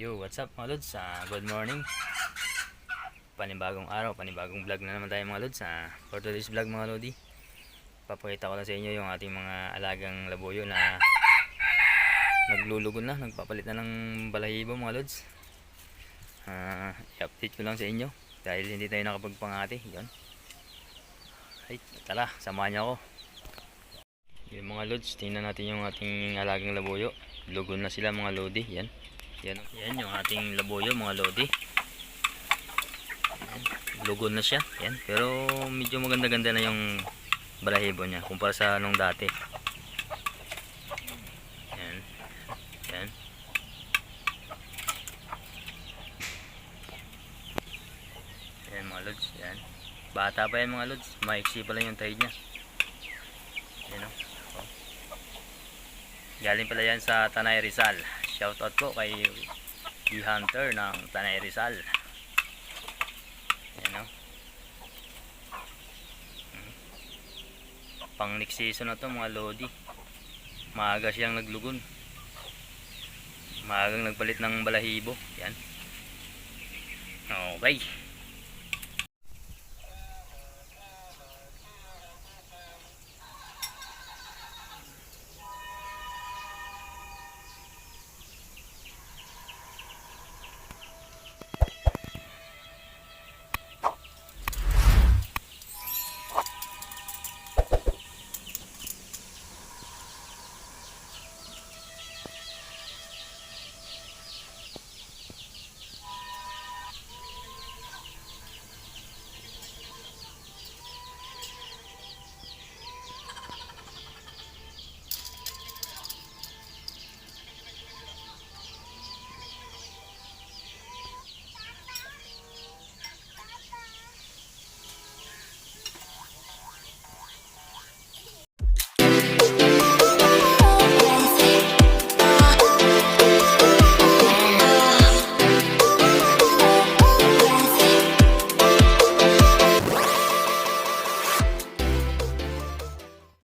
Yo, what's up mga lods? Ah, good morning. Panibagong araw, panibagong vlog na naman tayo mga lods. Ah, for today's vlog mga lodi, papakita ko lang sa inyo yung ating mga alagang labuyo na naglulugon na, nagpapalit na ng balahibo mga lods. Ah, i-update ko lang sa inyo dahil hindi tayo nakapagpangati. Yun. Ay, tara, samahan niyo ako. Yung mga lods, tingnan natin yung ating alagang labuyo. Lugon na sila mga lodi. Yan. Yan, yan yung ating labuyo mga lodi. Yan. Lugon na siya. Yan. Pero medyo maganda-ganda na yung balahibo niya kumpara sa nung dati. Yan. Yan. Yan mga lods. Yan. Bata pa yan mga lods. Maiksi pa lang yung tayo niya. Yan o. Oh. Galing pala yan sa Tanay Rizal. Shoutout po kay D-Hunter ng Tanay Rizal. Yan o. Hmm. Pang next season na to mga Lodi. Maaga siyang naglugon. Maagang nagpalit ng balahibo. Yan. Okay.